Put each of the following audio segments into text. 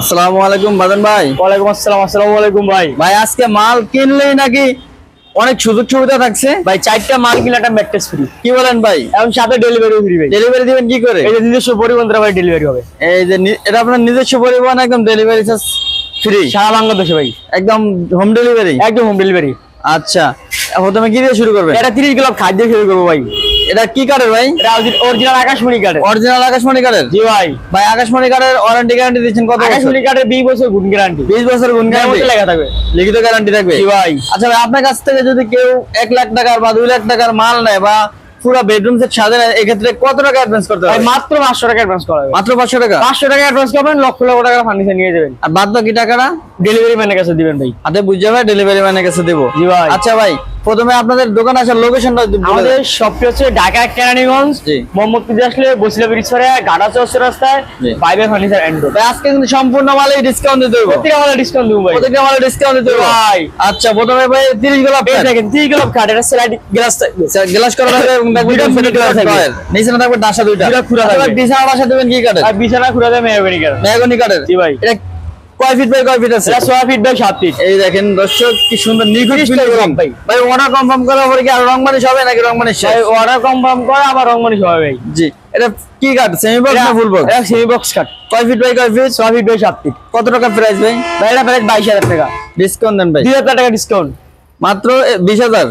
আসসালামু আলাইকুম বাদন ভাই। ওয়ালাইকুম আসসালাম আসসালামু আলাইকুম ভাই। ভাই আজকে মাল কিনলেই নাকি অনেক সুযোগ সুবিধা থাকছে? ভাই চারটা মাল কিনলে একটা ম্যাট্রেস ফ্রি কি বলেন ভাই? এবং সাথে ডেলিভারি ফ্রি ভাই। ডেলিভারি দিবেন কি করে? এই যে নিজস্ব পরিবহন দ্বারা ভাই ডেলিভারি হবে। এই যে এটা আপনার নিজস্ব পরিবহন একদম ডেলিভারি চার্জ ফ্রি সারা বাংলাদেশে ভাই। একদম হোম ডেলিভারি একদম হোম ডেলিভারি আচ্ছা প্রথমে কি দিয়ে শুরু করবেন? এটা তিরিশ কিলো খাদ্য শুরু করব ভাই। এটা কি কার্ডের ভাই? এটা অরিজিনাল আকাশমণি কার্ডের অরিজিনাল আকাশমণি কার্ডের জি ভাই। ভাই আকাশমণি কার্ডের ওয়ারেন্টি গ্যারান্টি দিচ্ছেন কত আকাশমণি কার্ডের বিশ বছর গুণ গ্যারান্টি 20 বছর গুণ গ্যারান্টি লেখা থাকবে। লিখিত গ্যারান্টি থাকবে? জি ভাই। আচ্ছা ভাই আপনার কাছ থেকে যদি কেউ এক লাখ টাকার বা দুই লাখ টাকার মাল নেয় বা পুরো বেডরুম সেট সাজে নেয় এক্ষেত্রে কত টাকা অ্যাডভান্স করতে হবে? মাত্র পাঁচশো টাকা অ্যাডভান্স করা মাত্র পাঁচশো টাকা? পাঁচশো টাকা অ্যাডভান্স করবেন লক্ষ লক্ষ টাকা ফার্নিচার নিয়ে যাবেন। আর বাদ বাকি টাকাটা? ডেলিভারি ম্যানের কাছে দিবেন ভাই। হাতে বুঝে ভাই ডেলিভারি ম্যানের কাছে দেবো। জি ভাই। আচ্ছা ভাই প্রথমে আপনাদের দোকান আসার লোকেশনটা আমাদের শপটি হচ্ছে ঢাকা কেরানীগঞ্জ। মোহাম্মদপুর আসলে বসিলা গাড়া চৌরাস্তা রাস্তায় বাইবে ফার্নিচার এন্ড আজকে কিন্তু সম্পূর্ণ মালে ডিসকাউন্ট দিতে হবে প্রত্যেক আমাদের ডিসকাউন্ট দেবো ভাই। প্রত্যেকটা মালে ডিসকাউন্ট দিতে হবে ভাই। আচ্ছা প্রথমে ভাই 30 গোলাপ দেখেন তিন কিলো কাঠ এটা গ্লাস গ্লাস করা থাকবে এবং নিচে না থাকবে ডাসা দুইটা। খুরা থাকবে। বিছানা ডাসা দেবেন কি কাটে আর বিছানা খুলে দেয় মেহগনি মেহগনি কাঠের জি ভাই। এটা কয় ফিট বাই কয় ফিট আছে? ছয় ফিট বাই সাত ফিট এই দেখেন দর্শক কি সুন্দর নিখুঁত ভাই। ভাই অর্ডার কনফার্ম করার পরে কি আর রং মানিশ হবে নাকি রং মানিশ শেষ? অর্ডার কনফার্ম করে আবার রংমনি সবাই ভাই। জি। এটা কি কাট সেমি বক্স না ফুল বক্স এটা সেমি বক্স কাঠ কয় ফিট বাই কয় ফিট ছয় ফিট বাই সাত ফিট কত টাকা প্রাইস ভাই? ভাই এটা প্রায় বাইশ হাজার টাকা। ডিসকাউন্ট দেন ভাই। দুই হাজার টাকা ডিসকাউন্ট মাত্র বিশ হাজার?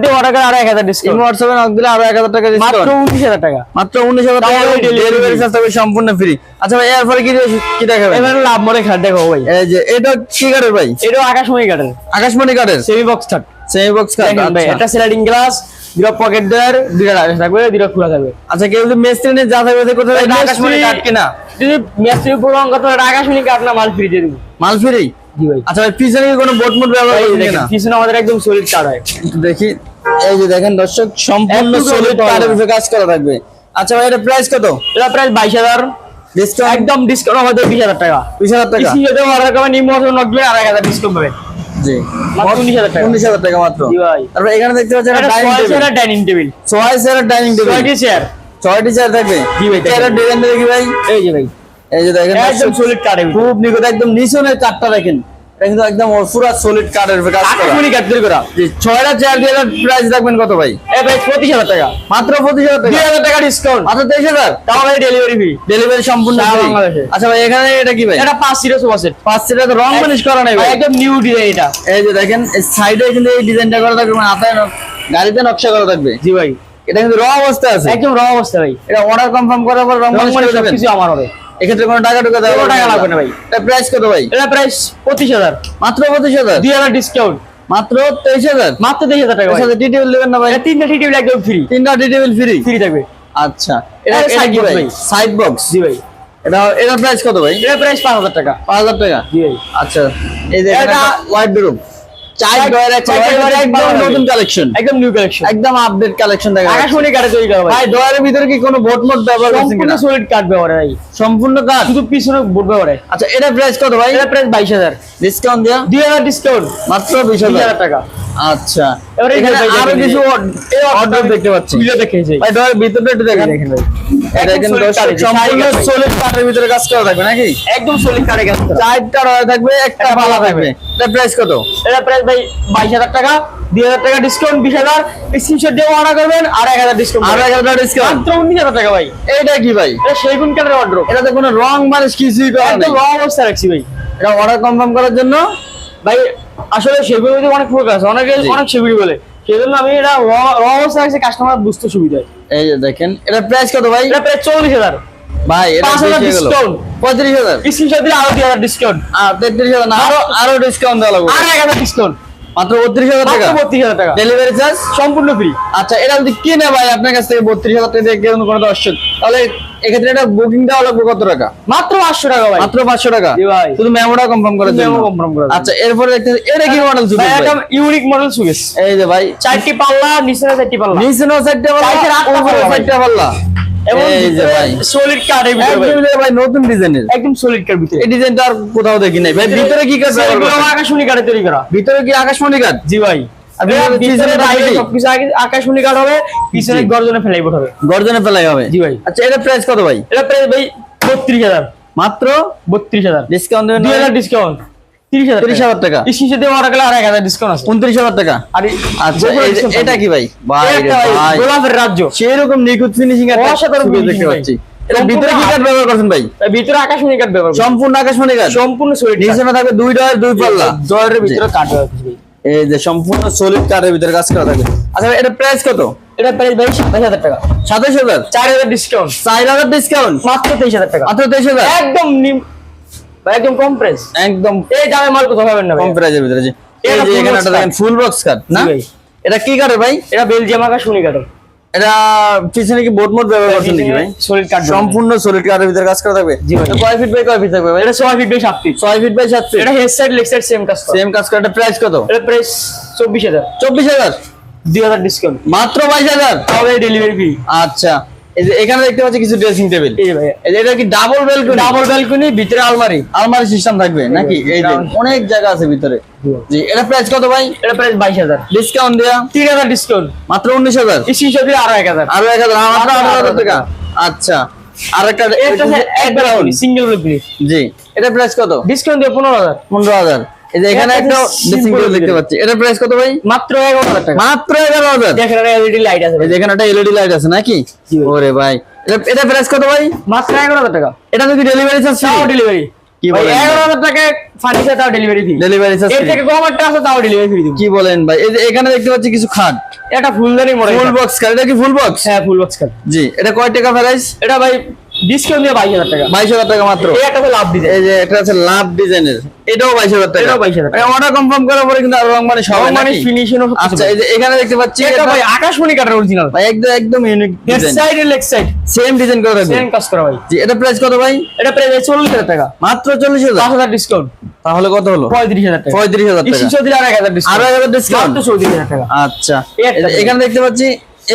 দিয়ে অর্ডার করে আড়াই হাজার ডিসকাউন্ট হোয়াটসঅ্যাপে নক দিলে আরও এক হাজার টাকা ডিসকাউন্ট উনিশ হাজার টাকা। মাত্র উনিশ হাজার টাকা তাও ডেলিভারি চার্জ থাকবে সম্পূর্ণ ফ্রি আচ্ছা ভাই এরপরে কি কি এবারে লাভ মনে খাট দেখো ভাই। এই যে এটা কি ভাই? এটাও আকাশমণি আকাশমণি সেমি বক্স কাঠ সেমি বক্স ভাই। একটা স্লাইডিং গ্লাস দুটো পকেট দেওয়ার দুটো রাখা থাকবে দুটো খোলা থাকবে। আচ্ছা কেউ যদি মেস্ত্রি নিয়ে যা থাকবে এটা আকাশমণি মিস্ত্রি- কাঠ কিনা? যদি মেসি উপর রঙ করতে হয়, এটা আকাশমণি কাঠ না মাল ফ্রি দিয়ে দিব। মাল ফ্রি জি ভাই। আচ্ছা পিছনে কি কোনো বোট মোট ব্যবহার এই করছেন পিছনে আমাদের একদম সলিড কাঠ হয়। দেখি এই যে দেখেন দর্শক সম্পূর্ণ সলিড করে উপরে কাজ করা থাকবে। আচ্ছা ভাই এটা প্রাইস কত? এটা প্রায় বাইশ ডিসকাউন্ট একদম ডিসকাউন্ট আমাদের বিশ হাজার টাকা। টাকা? ইসি যদি অর্ডার করবেন নিম্ন নকলে আড়াই হাজার ডিসকাউন্ট পাবেন। জি। মাত্র 19,000 টাকা। উনিশ হাজার টাকা মাত্র। জি ভাই। তারপর এখানে দেখতে পাচ্ছেন dining table dining table dining ছয়টি চেয়ার ছয়টি চেয়ার থাকবে। জি ভাই, ডিজাইন দেখি ভাই? এই যে ভাই। এই যে দেখেন একদম সলিড কাঠ খুব নিখুঁত একদম নিচনের কাঠটা দেখেন। এটা কিন্তু একদম পুরো সলিড কাঠের কাজ করা। আকাশমণি কাঠ তৈরি করা। জি ছয়টা চেয়ার দিয়ে প্রাইস রাখবেন কত ভাই? এই ভাই টাকা। মাত্র টাকা? হাজার টাকা ডিসকাউন্ট মাত্র তেইশ হাজার? তাও ভাই ডেলিভারি ফি ডেলিভারি সম্পূর্ণ। আচ্ছা ভাই এখানে এটা কি ভাই? এটা পাঁচ সিরিয়াস ওয়াসেট পাঁচ সিটা তো রং মানিশ করা নাই ভাই। একদম নিউ ডিজাইন এটা। এই যে দেখেন সাইডে কিন্তু এই ডিজাইনটা করা থাকবে মানে হাতায় গাড়িতে নকশা করা থাকবে। জি ভাই। এটা কিন্তু র অবস্থা আছে। একদম র অবস্থা ভাই। এটা অর্ডার কনফার্ম করার পর রং রং মানে সবকিছু আমার হবে। এক্ষেত্রে কোনো টাকা টুকা দেওয়া টাকা লাগবে না ভাই। এটা প্রাইস কত ভাই? এটা প্রাইস পঁচিশ হাজার। মাত্র পঁচিশ হাজার? দুই হাজার ডিসকাউন্ট মাত্র তেইশ হাজার? মাত্র তেইশ হাজার টাকা। সাথে টি টেবিল দেবেন না ভাই। তিনটা টি টেবিল একদম ফ্রি তিনটা টি টেবিল ফ্রি ফ্রি থাকবে। আচ্ছা। এটা কি ভাই। সাইড বক্স জি ভাই। এটা এটা প্রাইস কত ভাই? এটা প্রাইস পাঁচ হাজার টাকা। পাঁচ হাজার টাকা? জি আচ্ছা। এই যে এটা- হোয়াইট বেডরুম চার ডয়ার একদম একদম নতুন কালেকশন একদম নিউ কালেকশন একদম আপডেট কালেকশন দেখা যাচ্ছে। আকাশমণি কাঠে তৈরি করা ভাই। ভাই ডয়ারের ভিতরে কি কোনো বোট মোট ব্যবহার করছেন সম্পূর্ণ কিনা? সলিড কাঠ ব্যবহার ভাই। সম্পূর্ণ শুধু পিছনে ব্যবহার আচ্ছা এটা প্রাইস কত ভাই? এটা প্রাইস বাইশ হাজার। ডিসকাউন্ট দেয়া? দুই হাজার ডিসকাউন্ট মাত্র বিশ বিশ হাজার হাজার টাকা। আচ্ছা। এবারে এখানে আরও কিছু অর্ডার দেখতে পাচ্ছি। ভিডিও দেখে যাই ভাই ভিতরটা একটু দেখেন দেখেন এটা কিন্তু সম্পূর্ণ। সলিড কাঠের ভিতরে কাজ করা থাকবে নাকি? একদম সলিড কাঠে গেছে চারটা ডয়ার থাকবে একটা থাকবে। এটা প্রাইস কত? এটা প্রাইস ভাই বাইশ হাজার টাকা ডিসকাউন্ট স্ক্রিনশট দিয়ে অর্ডার করবেন আর ডিসকাউন্ট আরও ডিসকাউন্ট মাত্র টাকা ভাই। এইটা কি ভাই? এটা সেগুন কাঠের অর্ডার এটাতে কোনো রং মানে কিছুই করা একদম অবস্থা রাখছি ভাই। এটা অর্ডার কনফার্ম করার জন্য ভাই আসলে সেগুলো যদি অনেক প্রকার আছে। অনেকে অনেক সেগুলি বলে। সেজন্য আমি এটা র অবস্থা রাখছি কাস্টমার বুঝতে সুবিধা হয়। এই যে দেখেন এটা প্রাইস কত ভাই? এটা প্রায় চল্লিশ হাজার। ভাই এটা ডিসকাউন্ট। পঁয়ত্রিশ হাজার? স্ক্রিনশট দিলে আরও দুই হাজার ডিসকাউন্ট আর তেত্রিশ হাজার না আরও আরও ডিসকাউন্ট দেওয়া লাগবে। আর এক হাজার ডিসকাউন্ট মাত্র বত্রিশ হাজার টাকা? বত্রিশ হাজার টাকা। ডেলিভারি চার্জ সম্পূর্ণ ফ্রি আচ্ছা এটা যদি কিনে ভাই আপনার কাছ থেকে বত্রিশ হাজার টাকা দিয়ে কোনো দর্শক। তাহলে এক্ষেত্রে এটা বুকিং দেওয়া লাগবে কত টাকা? মাত্র পাঁচশো টাকা ভাই। মাত্র পাঁচশো টাকা? ভাই। শুধু মেমোটা কনফার্ম করার জন্য। memo confirm আচ্ছা এরপরে দেখতে এটা কি মডেল একটা ইউনিক মডেল সুগেস এই যে ভাই চারটি পাল্লা নিচে চারটি পাল্লা। নিচে পাল্লা উপরে পারবা পাল্লা। সলিড কাঠের ভিতরে ভাই। নতুন ডিজাইনের। একদম সলিড কাঠ ভিতরে। এই ডিজাইনটা আর কোথাও দেখি নাই। ভাই ভিতরে কি কাজ ব্যবহার সেগুলো করছেন? আকাশমণি কাঠে তৈরি করা। ভিতরে কি আকাশমণি কাজ জি ভাই। আর এবার ভিতরে ভিতরে পিছনে বাইরে কি? সবকিছু আগে আকাশমণি কাঠ হবে পিছনে গর্জনে ফেলাই হবে। গর্জনে ফেলাই হবে? জি ভাই। আচ্ছা এটা প্রাইস কত ভাই? এটা প্রায় ভাই বত্রিশ হাজার। মাত্র? বত্রিশ হাজার। ডিসকাউন্ট দুই হাজার ডিসকাউন্ট তিরিশ হাজার টাকা। স্ক্রিনশট দিয়ে অর্ডার করলে আর এক হাজার ডিসকাউন্ট আছে। উনত্রিশ হাজার টাকা। আর আচ্ছা গোলাপের এই যে- discount এটা কি ভাই? ভাই এই রে একটা ভাই, ভাই। গোলাপের রাজ্য। সেরকম নিখুঁত ফিনিশিং একটা অসাধারণ দেখতে পাচ্ছি। সম্পূর্ণ ভিতরে কি কাঠ ব্যবহার করছেন ভাই? ভিতরে আকাশমণি কাঠ ব্যবহার সম্পূর্ণ আকাশমণি কাঠ। সম্পূর্ণ সলিড নিচে না থাকবে দুই ডয়ের দুই পাল্লা। জয়ের ভিতরে কাঠ ব্যবহার করছি ভাই। এই যে সম্পূর্ণ সলিড কাঠের ভিতরে কাজ করা থাকবে। আচ্ছা এটা প্রাইস কত? এটা প্রাইস ভাই সাতাশ হাজার টাকা। সাতাশ হাজার? চার হাজার ডিসকাউন্ট চার হাজার ডিসকাউন্ট মাত্র তেইশ হাজার টাকা। মাত্র তেইশ হাজার? একদম একদম কম প্রাইস একদম এই দামে মাল কোথাও পাবেন না কম প্রাইসের ভিতরে জি। এই যে এখানে একটা দেখেন ফুল বক্স কাঠ না? এটা কি কাঠের ভাই? এটা বেলজিয়াম আকাশমণি কাঠের এটা পিছনে কি বোট মোট ব্যবহার করছেন নাকি ভাই? সলিড কাঠ সম্পূর্ণ সলিড কাঠের ভিতরে কাজ করা থাকবে? জি ভাই। কয় ফিট বাই কয় ফিট থাকবে এটা ছয় feet by feet by feet এটা head side leg side same কাজ করে। সেম কাজ করা। এটা প্রাইস কত? এটা প্রাইস চব্বিশ হাজার। চব্বিশ হাজার? দুই হাজার ডিসকাউন্ট মাত্র বাইশ হাজার? তাহলে ডেলিভারি ফি আচ্ছা। এই যে এখানে দেখতে পাচ্ছি কিছু ড্রেসিং টেবিল এটা কি ডাবল বেলকনি ডাবল ব্যালকনি ভিতরে আলমারি। আলমারি সিস্টেম থাকবে নাকি? এই যে অনেক জায়গা আছে ভিতরে। জি এটা প্রাইস কত ভাই? এটা প্রাইস ডিসকাউন্ট দেয়া? ডিসকাউন্ট মাত্র উনিশ হাজার? স্ক্রিনশট দিয়ে আরও এক হাজার। আরও এক হাজার মাত্র হাজার 18,000 টাকা। আচ্ছা। আর একটা এটা সিঙ্গেল জি এটা প্রাইস কত? ডিসকাউন্ট দিয়ে পনেরো হাজার। পনেরো হাজার। এই যে এখানে একটা ড্রেসিং টেবিল দেখতে পাচ্ছি। এটা প্রাইস কত ভাই? মাত্র এগারো হাজার টাকা। মাত্র দেখেন এলইডি লাইট আছে এই যে এখানে একটা এলইডি লাইট আছে নাকি? ওরে ভাই। এটা এটা প্রাইস কত ভাই? মাত্র এগারো হাজার টাকা। এটা কি ডেলিভারি চার্জ ডেলিভারি কি বলেন? টাকা ফার্নিচার তাও ডেলিভারি ফি ডেলিভারি চার্জ এর থেকে কম একটা আছে তাও ডেলিভারি ফি কি বলেন ভাই? এই যে এখানে দেখতে পাচ্ছি কিছু খাট। এটা ফুলদানি মডেল ফুল বক্স খাট। এটা কি ফুল বক্স হ্যাঁ ফুল বক্স কাট জি। এটা কয় টাকা প্রাইস এটা ভাই ডিসকাউন্ট দিয়ে টাকা। টাকা মাত্র? এই একটা লাভ দিতে এই যে এটা আছে লাভ ডিজাইনের এটাও বাইশ হাজার টাকা। এটাও 22,000 টাকা। অর্ডার কনফার্ম করার পরে কিন্তু রং মানে সব মানে ফিনিশিং আচ্ছা এই যে এখানে দেখতে পাচ্ছি এটা এটা ভাই আকাশমণি কাটার অরিজিনাল ভাই একদম একদম ইউনিক ডিজাইন সাইড এর লেগ সাইড সেম ডিজাইন করে থাকবে। সেম কাজ করা ভাই। জি এটা প্রাইস কত ভাই? এটা চল্লিশ হাজার টাকা। মাত্র চল্লিশ পাঁচ হাজার হাজার ডিসকাউন্ট তাহলে কত হলো? পঁয়ত্রিশ হাজার টাকা। পঁয়ত্রিশ হাজার টাকা। স্ক্রিনশট দিলে ডিসকাউন্ট এক হাজার ডিসকাউন্ট মাত্র টাকা। আচ্ছা। এখানে দেখতে পাচ্ছি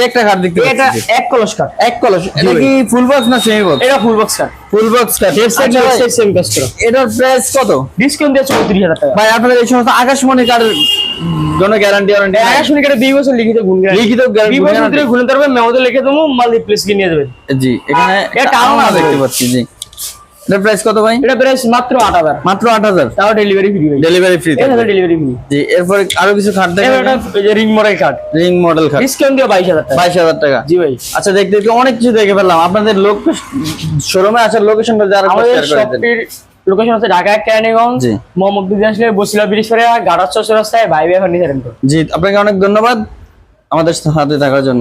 একটা দেখতে এটা এক কলস এক কলস। এটা কি ফুল বক্স না সেমি বক্স এটা full box full box same কাজ এটার প্রাইস কত? ডিসকাউন্ট দিয়ে চৌত্রিশ হাজার টাকা। ভাই আপনাদের এই সমস্ত আকাশমণি কার্ডের জন্য গ্যারান্টি ওয়ারেন্টি আকাশমণি কাটে দুই বছর লিখিত গুণ লিখিত গ্যারান্টি 2 বছর ধরে গুণ মেমোতে লিখে দেবো মাল রিপ্লেস কিনে নিয়ে যাবেন। জি এখানে এটা আলনা আছে। দেখতে পাচ্ছি জি। এটার প্রাইস কত ভাই? এটা প্রাইস মাত্র আট হাজার। মাত্র আট হাজার। তাও ডেলিভারি ফ্রি ডেলিভারি ফ্রি হাজার ডেলিভারি ফ্রি জি এরপরে আরও কিছু খাট দেখেন এই ring model card ring model খাট ডিসকাউন্ট দিয়ে বাইশ হাজার টাকা। বাইশ হাজার টাকা। জি ভাই। আচ্ছা দেখতে দেখতে অনেক কিছু দেখে ফেললাম। আপনাদের লোক শোরুমে আসার লোকেশনটা যারা শেয়ার করে দেন। লোকেশন হচ্ছে ঢাকা কেরানীগঞ্জ। মোহাম্মদ আসলে বসিলা ব্রিজ পরে গাড়ার চৌরাস্তায় ভাই ভাই ফার্নিচার জি আপনাকে অনেক ধন্যবাদ আমাদের সাথে থাকার জন্য।